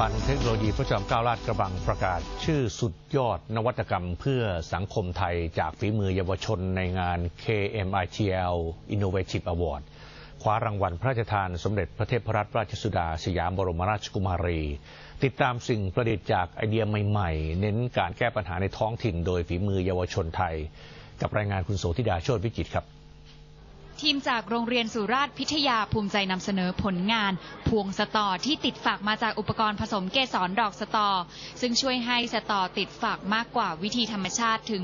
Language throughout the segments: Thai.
บันเทคโนโลยีพระจอมเกล้าลาดกระบังประกาศ ชื่อสุดยอดนวัตกรรมเพื่อสังคมไทยจากฝีมือเยาวชนในงาน KMITL Innovative Award คว้ารางวัลพระราชทานสมเด็จพระเทพรัตนราชสุดาสยามบรมราชกุมารี ติดตามสิ่งประดิษฐ์จากไอเดียใหม่ๆ เน้นการแก้ปัญหาในท้องถิ่นโดยฝีมือเยาวชนไทย กับรายงานคุณโสธิดาโชติวิจิตครับ ทีมจากโรงเรียนสุราษฎร์พิทยาภูมิใจนำเสนอผลงาน พวงสตอที่ติดฝักมาจากอุปกรณ์ผสมเกสรดอกสตอ ซึ่งช่วยให้สตอติดฝักมากกว่าวิธีธรรมชาติถึง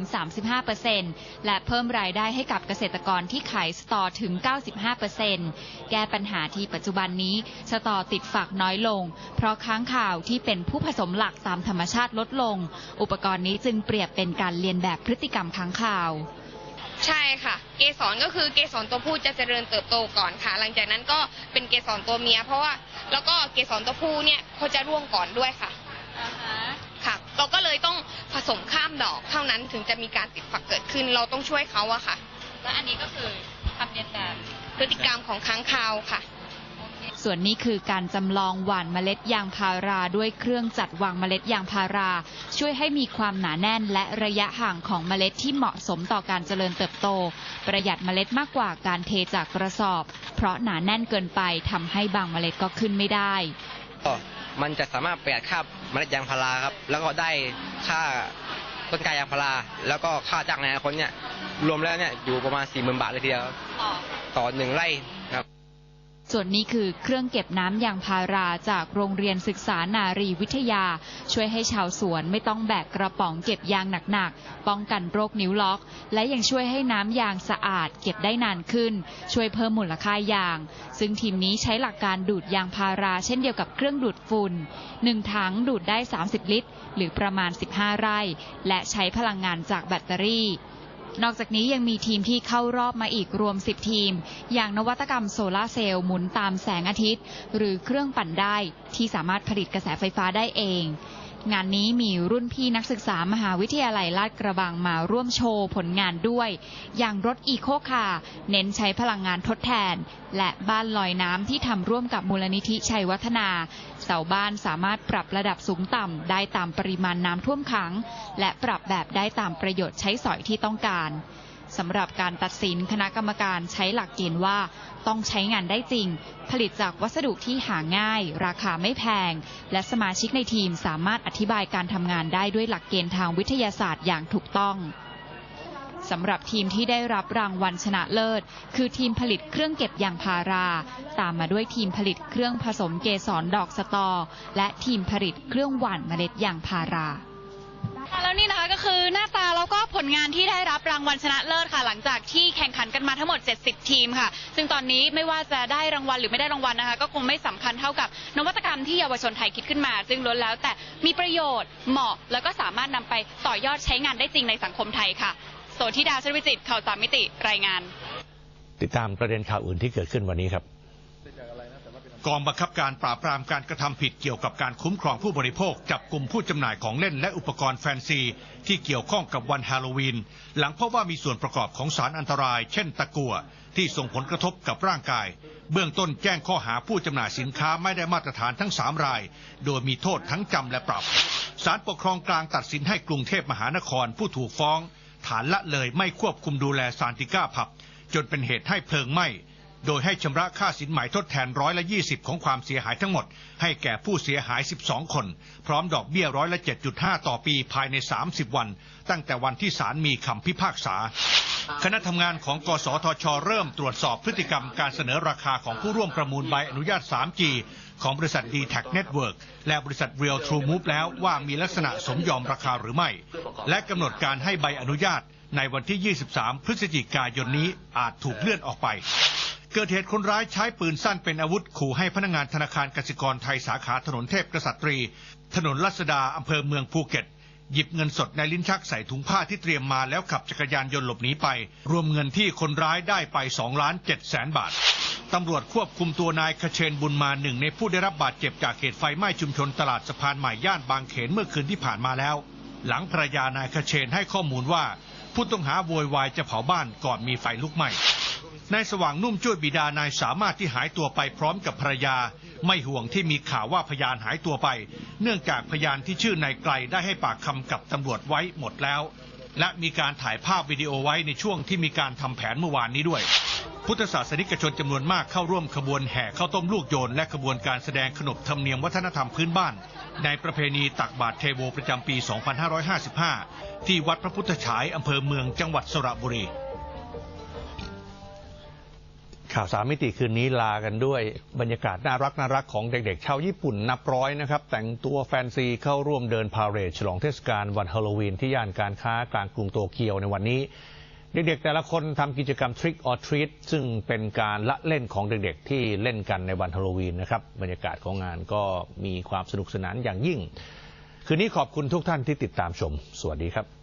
35%และเพิ่มรายได้ให้กับเกษตรกรที่ขายสตอถึง 95%แก้ปัญหาที่ปัจจุบันนี้ สตอติดฝักน้อยลง เพราะค้างข่าวที่เป็นผู้ผสมหลักตามธรรมชาติลดลง อุปกรณ์นี้จึงเปรียบเป็นการเรียนแบบพฤติกรรมค้างข่าว ใช่ค่ะ เกสรก็คือเกสรตัวผู้จะเจริญเติบโตก่อนค่ะ หลังจากนั้นก็เป็นเกสรตัวเมีย เพราะว่าแล้วก็เกสรตัวผู้เนี่ยเขาจะร่วงก่อนด้วยค่ะค่ะ เราก็เลยต้องผสมข้ามดอกเท่านั้นถึงจะมีการติดฝักเกิดขึ้น เราต้องช่วยเขาอะค่ะ และอันนี้ก็คือทำเรียนแบบพฤติกรรมของค้างคาวค่ะ ส่วนนี้คือการจำลองหว่านเมล็ดยางพาราด้วยเครื่องจัดวางเมล็ดยางพารา ช่วยให้มีความหนาแน่น และระยะห่างของเมล็ดที่เหมาะสมต่อการเจริญเติบโต ประหยัดเมล็ดมากกว่าการเทจากกระสอบ เพราะหนาแน่นเกินไปทำให้บางเมล็ดก็ขึ้นไม่ได้ก็มันจะสามารถประหยัดค่าเมล็ดยางพาราครับ แล้วก็ได้ค่าต้นกล้ายางพารา แล้วก็ค่าจ้างในอนาคตเนี่ย รวมแล้วเนี่ยอยู่ประมาณ4ี่หมื่นบาทเลยทีเดียวครับต่อหนึ่งไร่ครับ ส่วนนี้คือเครื่องเก็บน้ำยางพาราจากโรงเรียนศึกษานารีวิทยา ช่วยให้ชาวสวนไม่ต้องแบกกระป๋องเก็บยางหนักๆ ป้องกันโรคนิ้วล็อก และยังช่วยให้น้ำยางสะอาดเก็บได้นานขึ้น ช่วยเพิ่มมูลค่ายาง ซึ่งทีมนี้ใช้หลักการดูดยางพาราเช่นเดียวกับเครื่องดูดฝุ่นหนึ่งถังดูดได้ 30 ลิตร หรือประมาณ 15 ไร่ และใช้พลังงานจากแบตเตอรี่ นอกจากนี้ยังมีทีมที่เข้ารอบมาอีกรวม 10 ทีม อย่างนวัตกรรมโซลาเซลล์หมุนตามแสงอาทิตย์ หรือเครื่องปั่นได้ที่สามารถผลิตกระแสไฟฟ้าได้เองงานนี้มีรุ่นพี่นักศึกษามหาวิทยาลัยลาดกระบังมาร่วมโชว์ผลงานด้วย อย่างรถอีโคคาร์เน้นใช้พลังงานทดแทน และบ้านลอยน้ำที่ทำร่วมกับมูลนิธิชัยวัฒนา เสาบ้านสามารถปรับระดับสูงต่ำได้ตามปริมาณน้ำท่วมขัง และปรับแบบได้ตามประโยชน์ใช้สอยที่ต้องการ สำหรับการตัดสินคณะกรรมการใช้หลักเกณฑ์ว่า ต้องใช้งานได้จริง ผลิตจากวัสดุที่หาง่าย ราคาไม่แพง และสมาชิกในทีมสามารถอธิบายการทำงานได้ด้วยหลักเกณฑ์ทางวิทยาศาสตร์อย่างถูกต้องสำหรับทีมที่ได้รับรางวัลชนะเลิศ คือทีมผลิตเครื่องเก็บยางพารา ตามมาด้วยทีมผลิตเครื่องผสมเกสรดอกสตอ และทีมผลิตเครื่องหว่านเมล็ดยางพารา แล้วนี่นะคะก็คือหน้าตาแล้วก็ผลงานที่ได้รับรางวัลชนะเลิศค่ะ หลังจากที่แข่งขันกันมาทั้งหมด 70 ทีมค่ะ ซึ่งตอนนี้ไม่ว่าจะได้รางวัลหรือไม่ได้รางวัลนะคะ ก็คงไม่สำคัญเท่ากับนวัตกรรมที่เยาวชนไทยคิดขึ้นมา ซึ่งล้วนแล้วแต่มีประโยชน์เหมาะ แล้วก็สามารถนำไปต่อยอดใช้งานได้จริงในสังคมไทยค่ะโสธิดาชลวิจิตรข่าวสามมิติรายงาน ติดตามประเด็นข่าวอื่นที่เกิดขึ้นวันนี้ครับ กองบังคับการปราบปรามการกระทำผิดเกี่ยวกับการคุ้มครองผู้บริโภค จับกลุ่มผู้จำหน่ายของเล่นและอุปกรณ์แฟนซี ที่เกี่ยวข้องกับวันฮาโลวีน หลังพบว่ามีส่วนประกอบของสารอันตราย เช่นตะกั่วที่ส่งผลกระทบกับร่างกาย เบื้องต้นแจ้งข้อหาผู้จำหน่ายสินค้าไม่ได้มาตรฐานทั้ง 3 ราย โดยมีโทษทั้งจำและปรับ ศาลปกครองกลางตัดสินให้กรุงเทพมหานครผู้ถูกฟ้อง ฐานละเลยไม่ควบคุมดูแลซานติก้าผับ จนเป็นเหตุให้เพลิงไหม้ โดยให้ชำระค่าสินไหมทดแทนร้อยละ20 ของความเสียหายทั้งหมด ให้แก่ผู้เสียหาย 12 คน พร้อมดอกเบี้ยร้อยละ 7.5 ต่อปีภายใน 30 วัน ตั้งแต่วันที่ศาลมีคำพิพากษา คณะทำงานของกสทช เริ่มตรวจสอบพฤติกรรมการเสนอราคาของผู้ร่วมประมูลใบอนุญาต 3G ของบริษัท d t a c Network และบริษัท Real True Move แล้วว่ามีลักษณะสมยอมราคาหรือไม่ และกำหนดการให้ใบอนุญาตในวันที่ 23 พฤศจิกายนนี้อาจถูกเลื่อนออกไป เกิดเหตุคนร้ายใช้ปืนสั้นเป็นอาวุธขู่ให้พนักงานธนาคารกสิกรไทยสาขาถนนเทพกษัตรี ถนนรัศดาอำเภอเมืองภูเก็ต หยิบเงินสดในลิ้นชักใส่ถุงผ้าที่เตรียมมาแล้วขับจักรยานยนต์หลบหนีไป รวมเงินที่คนร้ายได้ไป2ล้าน7แสนบาทตำรวจควบคุมตัวนายคเชนบุญมาหนึ่งในผู้ได้รับบาดเจ็บจากเหตุไฟไหม้ชุมชนตลาดสะพานใหม่ย่านบางเขนเมื่อคืนที่ผ่านมาแล้ว หลังภรรยานายคเชนให้ข้อมูลว่า ผู้ต้องหาโวยวายจะเผาบ้านก่อนมีไฟลุกไหม้ นายสว่างนุ่มช่วยบิดานายสามารถที่หายตัวไปพร้อมกับภรรยา ไม่ห่วงที่มีข่าวว่าพยานหายตัวไป เนื่องจากพยานที่ชื่อนายไกลได้ให้ปากคำกับตำรวจไว้หมดแล้ว และมีการถ่ายภาพวิดีโอไว้ในช่วงที่มีการทำแผนเมื่อวานนี้ด้วย พุทธศาสนิกชนจำนวนมากเข้าร่วมขบวนแห่ข้าวต้มลูกโยน และขบวนการแสดงขนบธรรมเนียมวัฒนธรรมพื้นบ้าน ในประเพณีตักบาตรเทโวประจำปี 2555 ที่วัดพระพุทธฉายอำเภอเมืองจังหวัดสระบุรี ข่าวสามมิติคืนนี้ลากันด้วยบรรยากาศน่ารักน่ารักของเด็กๆ ชาวญี่ปุ่นนับร้อยนะครับ แต่งตัวแฟนซีเข้าร่วมเดินพาเหรดฉลองเทศกาลวันฮาโลวีนที่ย่านการค้ากลางกรุงโตเกียวในวันนี้ เด็กๆ แต่ละคนทำกิจกรรม Trick or Treat ซึ่งเป็นการละเล่นของเด็กๆ ที่เล่นกันในวันฮาโลวีนนะครับบรรยากาศของงานก็มีความสนุกสนานอย่างยิ่ง คืนนี้ขอบคุณทุกท่านที่ติดตามชม สวัสดีครับ